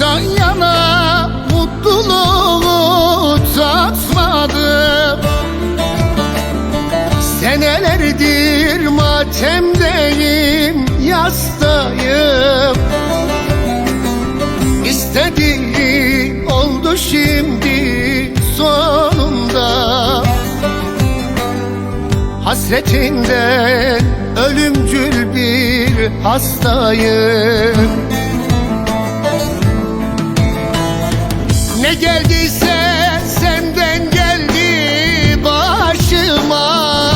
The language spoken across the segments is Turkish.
Aşktan yana mutluluğu tatmadım. Senelerdir matemdeyim, yastayım. İstediğin oldu şimdi sonunda. Hasretinden ölümcül bir hastayım Ne geldiyse senden geldi başıma.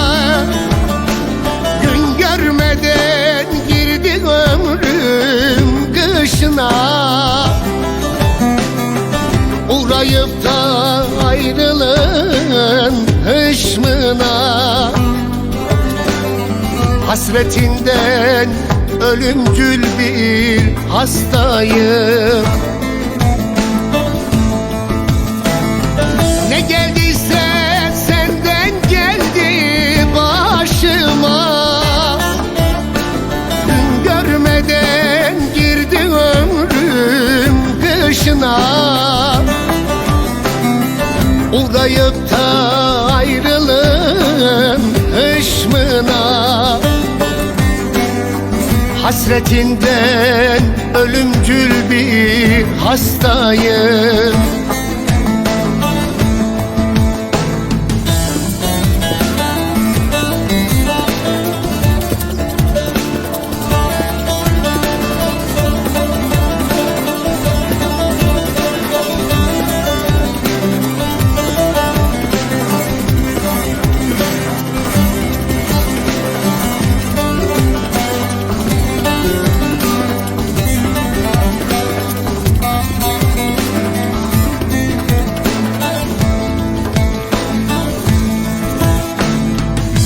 Gün görmeden girdi ömrüm kışına. Uğrayıp da ayrılığın hışmına. Hasretinden ölümcül bir hastayım Uğrayıp da ayrılığın hışmına. Hasretinden ölümcül bir hastayım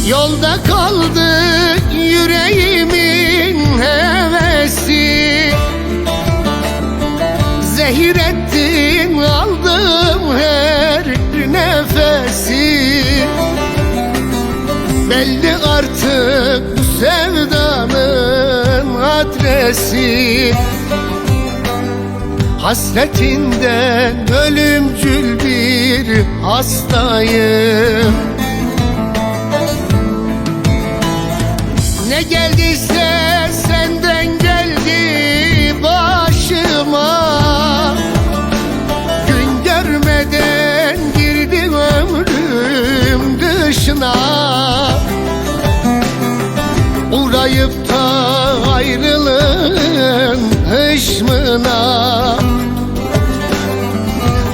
Yolda kaldı yüreğimin hevesi. Zehir ettin aldım her nefesi. Belli artık bu sevdanın adresi. Hasretinden ölümcül bir hastayım dışına Uğrayıp da ayrılığın hışmına.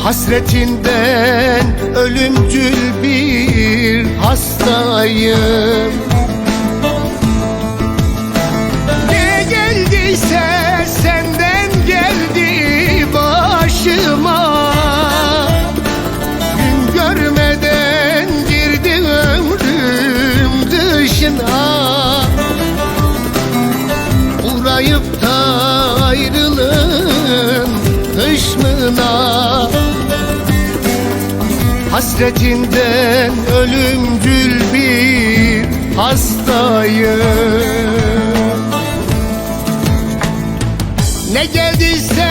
Hasretinden ölümcül bir hastayım Uğrayıp da ayrılığın hışmına. Hasretinden ölümcül bir hastayım. Ne geldiyse